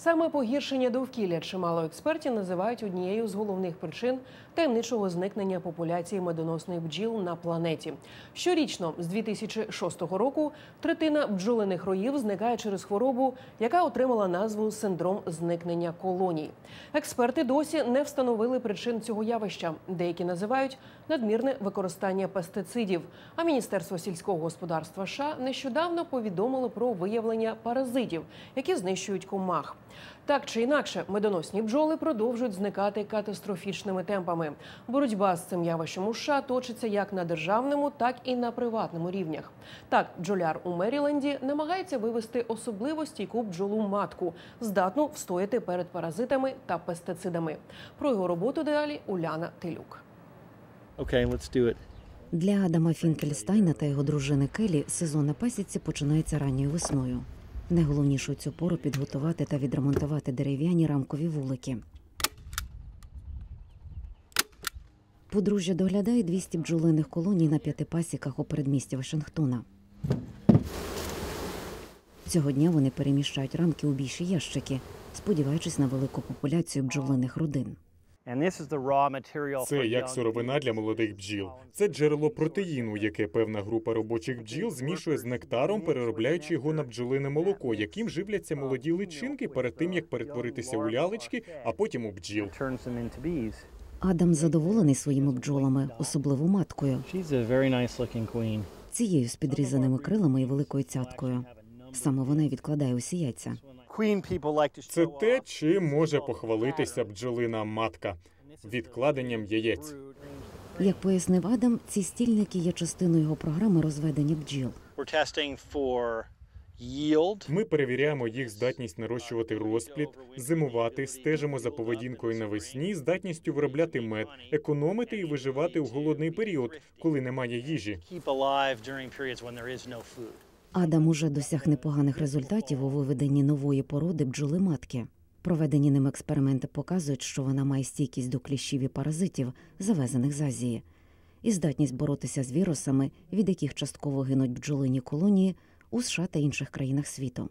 Саме погіршення довкілля чимало експертів називають однією з головних причин таємничого зникнення популяції медоносних бджіл на планеті. Щорічно з 2006 року третина бджолиних роїв зникає через хворобу, яка отримала назву синдром зникнення колоній. Експерти досі не встановили причин цього явища. Деякі називають надмірне використання пестицидів. А Міністерство сільського господарства США нещодавно повідомило про виявлення паразитів, які знищують комах. Так чи інакше, медоносні бджоли продовжують зникати катастрофічними темпами. Боротьба з цим явищем у США точиться як на державному, так і на приватному рівнях. Так, бджоляр у Меріленді намагається вивести особливо стійку бджолу матку, здатну встояти перед паразитами та пестицидами. Про його роботу далі Уляна Телюк. Okay, let's do it. Для Адама Фінкельстайна та його дружини Келі сезон на пасіці починається ранньою весною. Найголовніше у цю пору підготувати та відремонтувати дерев'яні рамкові вулики. Подружжя доглядає 200 бджолиних колоній на п'яти пасіках у передмісті Вашингтона. Цього дня вони переміщають рамки у більші ящики, сподіваючись на велику популяцію бджолиних родин. And this is the raw material Це як сировина для молодих бджіл. Це джерело протеїну, яке певна група робочих бджіл змішує з нектаром, переробляючи його на бджолине молоко, яким живляться молоді личинки перед тим, як перетворитися у лялечки, а потім у бджіл. Адам задоволений своїми бджолами, особливо маткою, She's a very nice looking queen. цією з підрізаними крилами і великою цяткою. Саме вона й відкладає усі яйця. Це те, чим може похвалитися бджолина матка відкладенням яєць. Як пояснив Адам, ці стільники є частиною його програми розведення бджіл. We're testing for yield. Ми перевіряємо їх здатність нарощувати розплід, зимувати, стежимо за поведінкою навесні, здатністю виробляти мед, економити і виживати у голодний період, коли немає їжі. Адам уже досяг непоганих результатів у виведенні нової породи бджоли матки. Проведені ним експерименти показують, що вона має стійкість до кліщів і паразитів, завезених з Азії, і здатність боротися з вірусами, від яких частково гинуть бджолині колонії у США та інших країнах світу.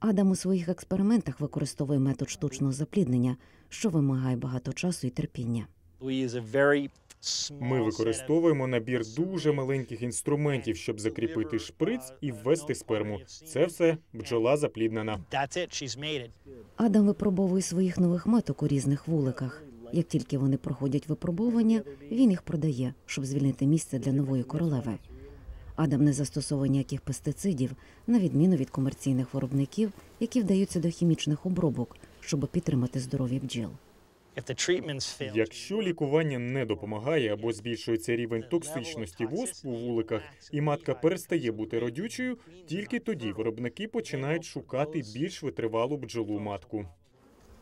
Адам у своїх експериментах використовує метод штучного запліднення, що вимагає багато часу і терпіння. Ми використовуємо набір дуже маленьких інструментів, щоб закріпити шприц і ввести сперму. Це все бджола запліднена. Адам випробовує своїх нових маток у різних вуликах. Як тільки вони проходять випробовування, він їх продає, щоб звільнити місце для нової королеви. Адам не застосовує ніяких пестицидів, на відміну від комерційних виробників, які вдаються до хімічних обробок, щоб підтримати здоров'я бджіл. If the Якщо лікування не допомагає або збільшується рівень токсичності воску у вуликах, і матка перестає бути родючою, тільки тоді виробники починають шукати більш витривалу бджолу матку.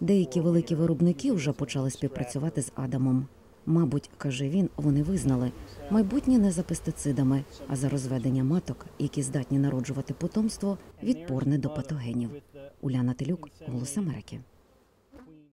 Деякі великі виробники вже почали співпрацювати з Адамом. Мабуть, каже він, вони визнали майбутнє не за пестицидами, а за розведення маток, які здатні народжувати потомство, відпорне до патогенів. Уляна Телюк, Голос Америки.